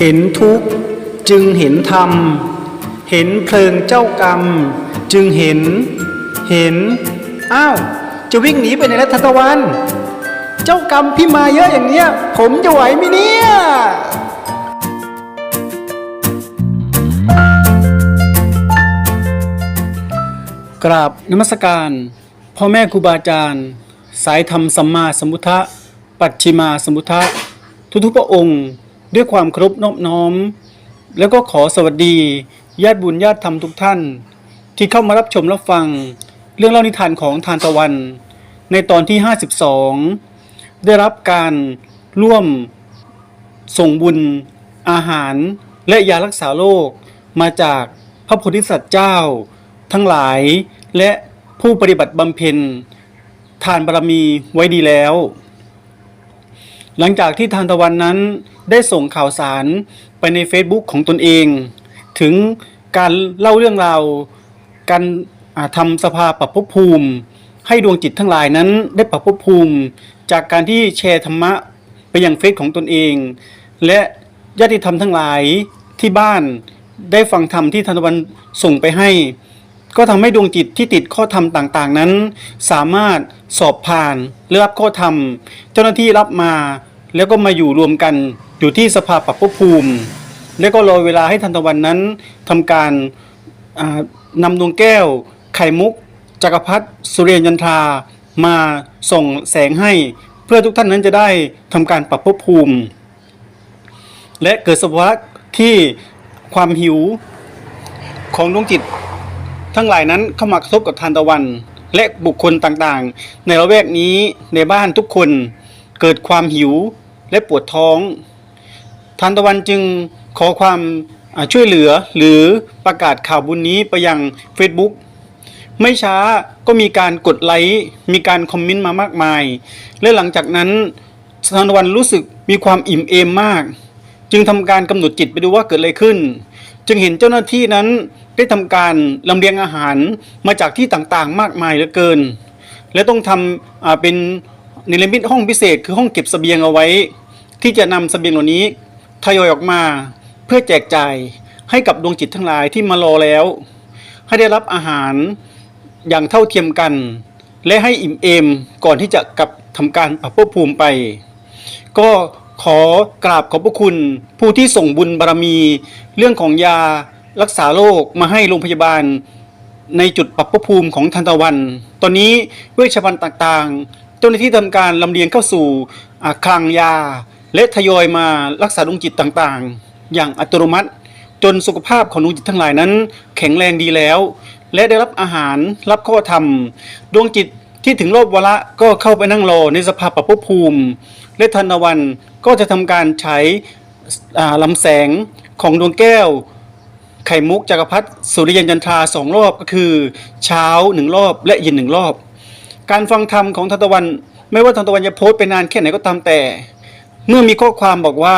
เห็นทุกข์จึงเห็นธรรม เห็นเพลิงเจ้ากรรม จึงเห็น เห็น อ้าว จะวิ่งหนีไปไหนแล้วทันตะวัน เจ้ากรรมพี่มาเยอะอย่างเนี้ย ผมจะไหวไหมเนี่ยกราบนมัสการพ่อแม่ครูบาอาจารย์ สายธรรมสัมมาสัมพุทธะ ปัจฉิมาสัมพุทธะ ทุกๆพระองค์ ด้วยความเคารพนอบน้อม แล้วก็ขอสวัสดีญาติบุญญาติธรรมทุกท่าน ที่เข้ามารับชมรับฟัง เรื่องเล่านิทานของทานตะวัน ในตอนที่ 52 ได้รับการร่วมส่งบุญ อาหาร และยารักษาโรคมาจากพระโพธิสัตว์เจ้า ทั้งหลายและผู้ปฏิบัติบำเพ็ญทานบารมีไว้ดีแล้ว หลังจากที่ทานตะวันนั้นได้ส่งข่าวสารไปใน Facebook ของตนเอง ถึงการเล่าเรื่องราวการทำสภาปรับภพภูมิ ให้ดวงจิตทั้งหลายนั้นได้ปรับภพภูมิ จากการที่แชร์ธรรมะไปยังเฟซของตนเอง และญาติธรรมทั้งหลายที่บ้านได้ฟังธรรมที่ทานตะวันส่งไปให้ ก็ทำให้ดวงจิตที่ติดข้อธรรมต่างๆนั้น สามารถสอบผ่านหรือรับข้อธรรม เจ้าหน้าที่รับมา แล้วก็มาอยู่รวมกันอยู่ที่สภาปรับภูมิ แล้วก็รอเวลาให้ทันตะวันนั้นทำการอ่านำดวงแก้ว ไข่มุก จักรพรรดิสุเรียนยันทรามาส่งแสงให้เพื่อทุกท่านนั้นจะได้ทำการปรับภพภูมิ และเกิดสภาวะที่ความหิวของดวงจิต ทั้งหลายนั้นเข้ามากระทบกับทานตะวัน และบุคคลต่างๆ ในละแวกนี้ในบ้านทุกคน เกิดความหิวและปวดท้องทานตะวันจึงขอความช่วยเหลือหรือประกาศข่าวบุญนี้ไปยัง Facebook ไม่ช้าก็มีการกดไลค์มีการคอมเมนต์มามากมาย และหลังจากนั้นทานตะวันรู้สึกมีความอิ่มเอมมาก จึงทำการกำหนดจิตไปดูว่าเกิดอะไรขึ้น จึงเห็นเจ้าหน้าที่นั้นได้ทำการลำเลียงอาหารมาจากที่ต่างๆ มากมายเหลือเกิน และต้องทำเป็น นเลมิตห้องพิเศษคือห้องเก็บสเสบียงเอาไว้ ที่จะนำเสบียงเหล่านี้ทยอยออกมาเพื่อแจกจ่ายให้กับดวงจิตทั้งหลายที่มารอแล้ว ให้ได้รับอาหารอย่างเท่าเทียมกัน และให้อิ่มเอมก่อนที่จะกลับทำการปรับภพภูมิไป ก็ขอกราบขอบพระคุณ ผู้ที่ส่งบุญบารมี เรื่องของยารักษาโรคมาให้โรงพยาบาล ในจุดปรับภพภูมิของทันตะวัน ตอนนี้เวชภัณฑ์ต่างๆ จ้าหน้าที่ทำการลำเลียงเข้าสู่อ่าคลังยา และทยอยมารักษาดวงจิตต่างๆ อย่างอัตโนมัติ จนสุขภาพของดวงจิตทั้งหลายนั้น แข็งแรงดีแล้ว และได้รับอาหารรับข้อธรรม ดวงจิตที่ถึงรอบวาระก็เข้าไปนั่งรอในสภาพปรับภพภูมิ และทันตะวันก็จะทำการใช้อ่าลำแสงของดวงแก้ว ไข่มุกจักรพรรดิสุริยันจันทราสองรอบก็คือ เช้าหนึ่งรอบและเย็นหนึ่งรอบ การฟังธรรมของทันตะวัน ไม่ว่าทันตะวันจะโพสต์ไปนานแค่ไหนก็ตามแต่ เมื่อมีข้อความบอกว่า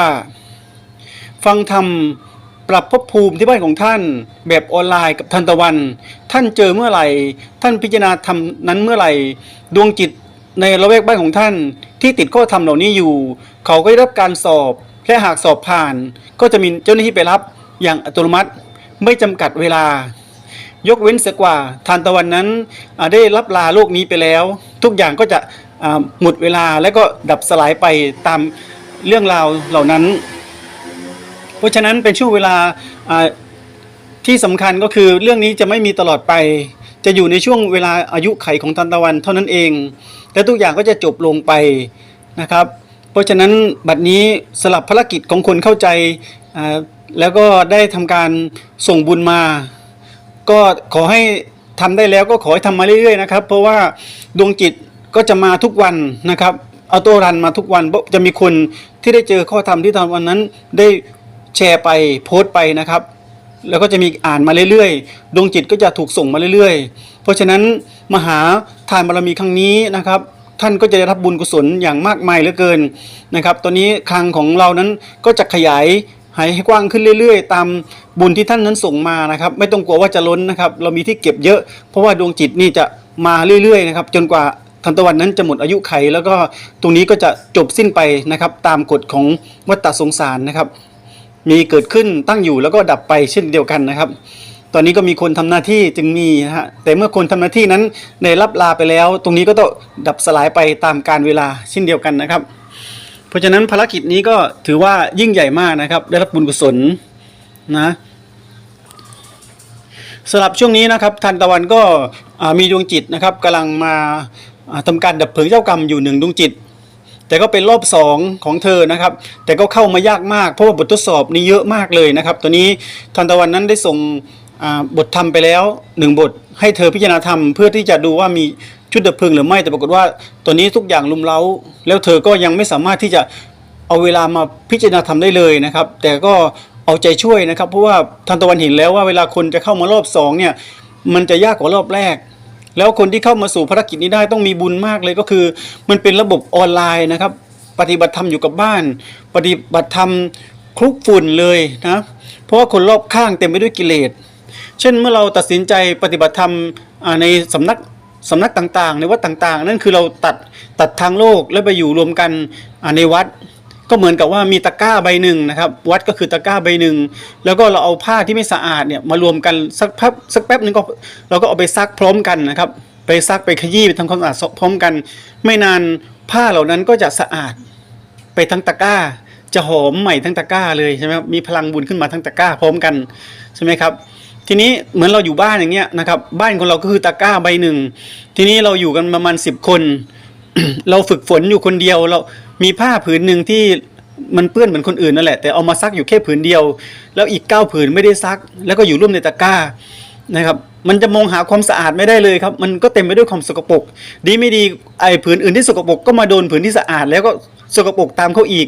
ฟังธรรมปรับภพภูมิที่บ้านของท่านแบบออนไลน์กับทันตะวัน ท่านเจอเมื่อไหร่ ท่านพิจารณาธรรมนั้นเมื่อไหร่ ดวงจิตในละแวกบ้านของท่าน ที่ติดข้อธรรมเหล่านี้อยู่ เขาก็ได้รับการสอบและหากสอบผ่าน ก็จะมีเจ้าหน้าที่ไปรับอย่างอัตโนมัติ ไม่จำกัดเวลา ยกเว้นเสียกว่าทานตะวันนั้นได้รับลาโลกนี้ไปแล้ว ทุกอย่างก็จะหมดเวลาและก็ดับสลายไปตามเรื่องราวเหล่านั้น เพราะฉะนั้นเป็นช่วงเวลาที่สำคัญก็คือเรื่องนี้จะไม่มีตลอดไป จะอยู่ในช่วงเวลาอายุไขของทานตะวันเท่านั้นเอง และทุกอย่างก็จะจบลงไปนะครับ เพราะฉะนั้นบัดนี้สลับภารกิจของคนเข้าใจแล้วก็ได้ทำการส่งบุญมา ก็ขอให้ทำได้แล้วก็ขอให้ทำมาเรื่อยๆนะครับ เพราะว่าดวงจิตก็จะมาทุกวันนะครับ เอาตัวรันมาทุกวันจะมีคนที่ได้เจอข้อธรรมที่ตอนวันนั้นได้แชร์ไปโพสต์ไปนะครับ แล้วก็จะมีอ่านมาเรื่อยๆ ดวงจิตก็จะถูกส่งมาเรื่อยๆ เพราะฉะนั้นมหาทานบารมีครั้งนี้นะครับท่านก็จะได้รับบุญกุศลอย่างมากมายเหลือเกินนะครับ ตอนนี้คลังของเรานั้นก็จะขยาย ให้กว้างขึ้นเรื่อย ๆ ตามบุญที่ท่านนั้นส่งมานะครับ ไม่ต้องกลัวว่าจะล้นนะครับ เรามีที่เก็บเยอะ เพราะว่าดวงจิตนี่จะมาเรื่อยๆนะครับ จนกว่าทันตะวันนั้นจะหมดอายุไข แล้วก็ตรงนี้ก็จะจบสิ้นไปนะครับ ตามกฎของวัฏสงสารนะครับ มีเกิดขึ้นตั้งอยู่แล้วก็ดับไปเช่นเดียวกันนะครับ ตอนนี้ก็มีคนทำหน้าที่จึงมีนะฮะแต่เมื่อคนทำหน้าที่นั้นได้รับลาไปแล้ว ตรงนี้ก็ต้องดับสลายไปตามการเวลาเช่นเดียวกันนะครับ เพราะฉะนั้นภารกิจนี้ก็ถือว่ายิ่งใหญ่มากนะครับ ได้รับบุญกุศลนะสำหรับช่วงนี้นะครับทันตะวันก็มีดวงจิตนะครับกำลังมาอ่าทำการดับเพลิงเจ้ากรรมอยู่หนึ่งดวงจิต แต่ก็เป็นรอบสองของเธอนะครับ แต่ก็เข้ามายากมากเพราะว่าบททดสอบนี้เยอะมากเลยนะครับ ตัวนี้ทันตะวันนั้นได้ส่งบทธรรมไปแล้วหนึ่งบทให้เธอพิจารณาธรรมเพื่อที่จะดูว่ามี ชุดดับเพลิงหรือไม่แต่ปรากฏว่าตัวนี้ทุกอย่างลุมเล้า แล้วเธอก็ยังไม่สามารถที่จะเอาเวลามาพิจารณาธรรมได้เลยนะครับ แต่ก็เอาใจช่วยนะครับ เพราะว่าทันตะวันเห็นแล้วว่าเวลาคนจะเข้ามารอบสองเนี่ยมันจะยากกว่ารอบแรก แล้วคนที่เข้ามาสู่ภารกิจนี้ได้ต้องมีบุญมากเลยก็คือ มันเป็นระบบออนไลน์นะครับ ปฏิบัติธรรมอยู่กับบ้าน ปฏิบัติธรรมคลุกฝุ่นเลยนะเพราะว่าคนรอบข้างเต็มไปด้วยกิเลส เช่นเมื่อเราตัดสินใจปฏิบัติธรรมในสำนัก สำนักต่างๆ ในวัดต่างๆ นั่นคือเราตัดตัดทางโลกแล้วไปอยู่รวมกันในวัด ก็เหมือนกับว่ามีตะกร้าใบหนึ่งนะครับ วัดก็คือตะกร้าใบหนึ่งแล้วก็เราเอาผ้าที่ไม่สะอาดเนี่ยมารวมกันสักแป๊บสักแป๊บหนึงก็เราก็เอาไปซักพร้อมกันนะครับ ไปซักไปขยี้ไปทำความสะอาดพร้อมกัน ไม่นานผ้าเหล่านั้นก็จะสะอาดไปทั้งตะกร้าจะหอมใหม่ทั้งตะกร้าเลยใช่ไหมครับมีพลังบุญขึ้นมาทั้งตะกร้าพร้อมกันใช่ไหมครับ ทีนี้เหมือนเราอยู่บ้านอย่างเงี้ยนะครับบ้านของเราก็คือตะกร้าใบหนึ่ง ทีนี้เราอยู่กันประมาณสิบคน เราฝึกฝนอยู่คนเดียวเรามีผ้าผืนหนึ่งที่มันเปื้อนเหมือนคนอื่นนั่นแหละแต่เอามาซักอยู่แค่ผืนเดียว แล้วอีกเก้าผืนไม่ได้ซัก แล้วก็อยู่ร่วมในตะกร้านะครับมันจะมองหาความสะอาดไม่ได้เลยครับ มันก็เต็มไปด้วยความสกปรกดีไม่ดีไอ้ผืนอื่นที่สกปรกก็มาโดนผืนที่สะอาดแล้วก็ สกปรกตามเขาอีก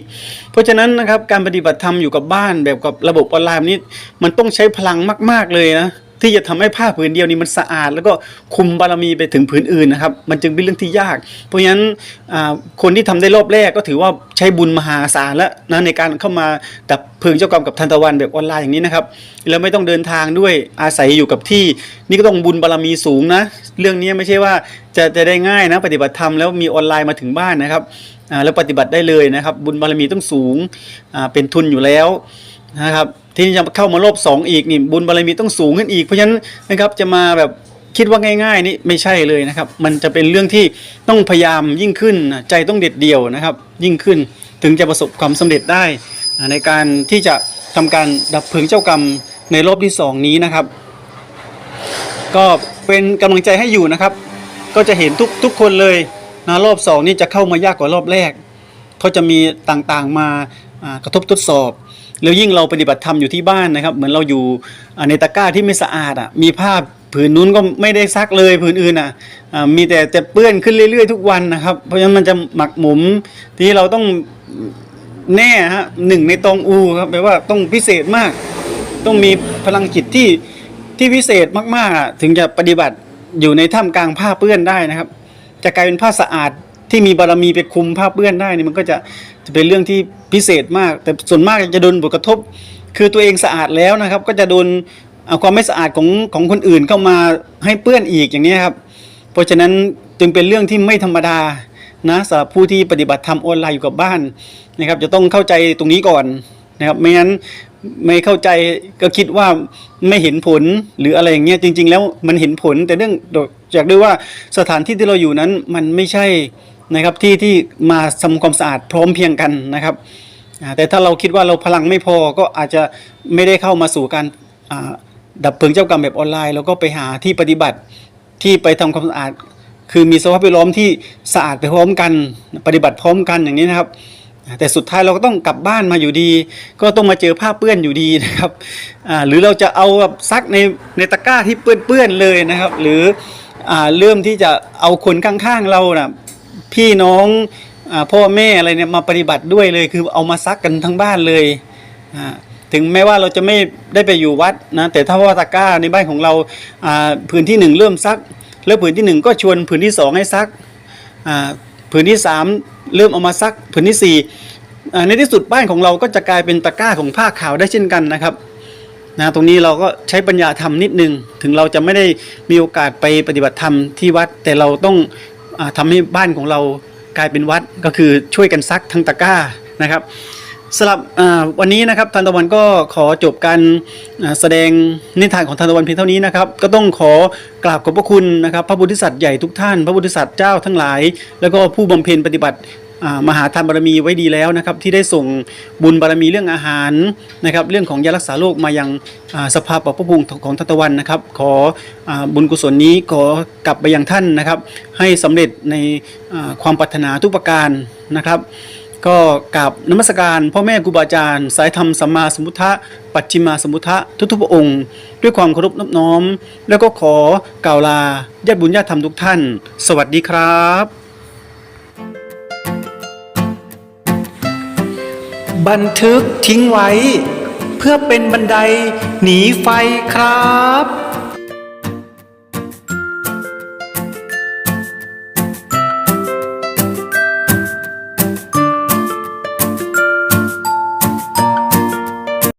เพราะฉะนั้นนะครับการปฏิบัติธรรมอยู่กับบ้านแบบกับระบบออนไลน์นี้ มันต้องใช้พลังมาก ๆเลยนะที่จะทำให้ผ้าผืนเดียวนี้มันสะอาด แล้วก็คุมบารมีไปถึงผืนอื่นนะครับ มันจึงเป็นเรื่องที่ยาก เพราะฉะนั้นคนที่ทำได้รอบแรกก็ถือว่าใช้บุญมหาศาลแล้วนะในการเข้ามาดับเพลิงเจ้ากรรมกับทันตะวันแบบออนไลน์อย่างนี้นะครับ แล้วไม่ต้องเดินทางด้วยอาศัยอยู่กับที่ นี่ก็ต้องบุญบารมีสูงนะ เรื่องนี้ไม่ใช่ว่าจะจะได้ง่ายนะ ปฏิบัติธรรมแล้วมีออนไลน์มาถึงบ้านนะครับ แล้วปฏิบัติได้เลยนะครับ บุญบารมีต้องสูงเป็นทุนอยู่แล้วนะครับที่จะเข้ามารอบสองอีกนี่บุญบารมีต้องสูงขึ้นอีก เพราะฉะนั้นนะครับจะมาแบบคิดว่าง่ายๆนี่ไม่ใช่เลยนะครับ มันจะเป็นเรื่องที่ต้องพยายามยิ่งขึ้นใจต้องเด็ดเดี่ยวนะครับ ยิ่งขึ้นถึงจะประสบความสำเร็จได้ในการที่จะทำการดับเพลิงเจ้ากรรมในรอบที่สองนี้นะครับ ก็เป็นกำลังใจให้อยู่นะครับ ก็จะเห็นทุกทุกคนเลย นะรอบสองนี่จะเข้ามายากกว่ารอบแรกเขาจะมีต่างๆมากระทบทดสอบแล้วยิ่งเราปฏิบัติธรรมอยู่ที่บ้านนะครับ เหมือนเราอยู่ในตะกร้าที่ไม่สะอาดอะมีผ้าผืนนู้นก็ไม่ได้ซักเลยผืนอื่นอะอ่ามีแต่แต่เปื้อนขึ้นเรื่อยๆทุกวันนะครับ เพราะฉะนั้นมันจะหมักหมมทีนี้เราต้องแน่ฮะหนึ่งในตองอูครับแปลว่าต้องพิเศษมาก ต้องมีพลังจิตที่ที่พิเศษมากๆอะถึงจะปฏิบัติอยู่ในท่ามกลางผ้าเปื้อนได้นะครับ จะกลายเป็นผ้าสะอาดที่มีบารมีไปคุมผ้าเปื้อนได้นี่มันก็จะจะเป็นเรื่องที่พิเศษมาก แต่ส่วนมากจะโดนผลกระทบ คือตัวเองสะอาดแล้วนะครับ ก็จะโดนเอาความไม่สะอาดของของคนอื่นเข้ามาให้เปื้อนอีกอย่างนี้ครับ เพราะฉะนั้นจึงเป็นเรื่องที่ไม่ธรรมดานะสำหรับผู้ที่ปฏิบัติธรรมออนไลน์อยู่กับบ้านนะครับ จะต้องเข้าใจตรงนี้ก่อนนะครับ ไม่งั้น ไม่เข้าใจก็คิดว่าไม่เห็นผลหรืออะไรอย่างเงี้ยจริง ๆ แล้วมันเห็นผลแต่เรื่องจากด้วยว่าสถานที่ที่เราอยู่นั้นมันไม่ใช่นะครับที่ที่มาทำความสะอาดพร้อมเพียงกันนะครับแต่ถ้าเราคิดว่าเราพลังไม่พอก็อาจจะไม่ได้เข้ามาสู่การดับเพลิงเจ้ากรรมแบบออนไลน์แล้วก็ไปหาที่ปฏิบัติที่ไปทำความสะอาด คือมีสภาพแวดล้อมที่สะอาดไปพร้อมกัน ปฏิบัติพร้อมกันอย่างนี้นะครับ แต่สุดท้ายเราก็ต้องกลับบ้านมาอยู่ดี ก็ต้องมาเจอผ้าเปื้อนอยู่ดีนะครับหรือเราจะเอาแบบซักในในตะกร้าที่เปื้อนๆเลยนะครับ หรืออเริ่มที่จะเอาคนข้างๆเรานะพี่น้องอพ่อแม่อะไรเนี่ยมาปฏิบัติด้วยเลยคือเอามาซักกันทั้งบ้านเลยถึงแม้ว่าเราจะไม่ได้ไปอยู่วัดนะแต่ถ้าว่าตะกร้าในบ้านของเราอ่าพื้นที่หนึ่งเริ่มซัก แล้วผืนที่หนึ่งก็ชวนผืนที่สองให้ซักอ่า ผืนที่สามเริ่มเอามาซักผืนที่สี่ในที่สุดบ้านของเราก็จะกลายเป็นตะกร้าของผ้าขาวได้เช่นกันนะครับนะตรงนี้เราก็ใช้ปัญญาทำนิดนึง ถึงเราจะไม่ได้มีโอกาสไปปฏิบัติธรรมที่วัด แต่เราต้องอาทำให้บ้านของเรากลายเป็นวัดก็คือช่วยกันซักทั้งตะกร้านะครับ สำหรับวันนี้นะครับทานตะวันก็ขอจบการแสดงนิทานของทานตะวันเพียงเท่านี้นะครับ ก็ต้องขอกราบขอบพระคุณนะครับ พระโพุทธสัตว์ใหญ่ทุกท่าน พระโพุทธสัตว์เจ้าทั้งหลาย แล้วก็ผู้บำเพ็ญปฏิบัติมหาทานบารมีไว้ดีแล้วนะครับ ที่ได้ส่งบุญบารมีเรื่องอาหารนะครับ เรื่องของยารักษาโรคมายังอ่าสภาปรับพระภูมิของทานตะวันนะครับ ขออบุญกุศลนี้ขอกลับไปยังท่านนะครับ ให้สำเร็จในความปรารถนาทุกประการนะครับ ก็กราบนมัสการพ่อแม่ครูบาอาจารย์ สายธรรมสัมมาสัมพุทธะปัจฉิมาสัมพุทธะทุกๆพระองค์ ด้วยความเคารพนอบน้อม แล้วก็ขอกล่าวลาญาติบุญญาติธรรมทุกท่าน สวัสดีครับ บันทึกทิ้งไว้ เพื่อเป็นบันไดหนีไฟครับ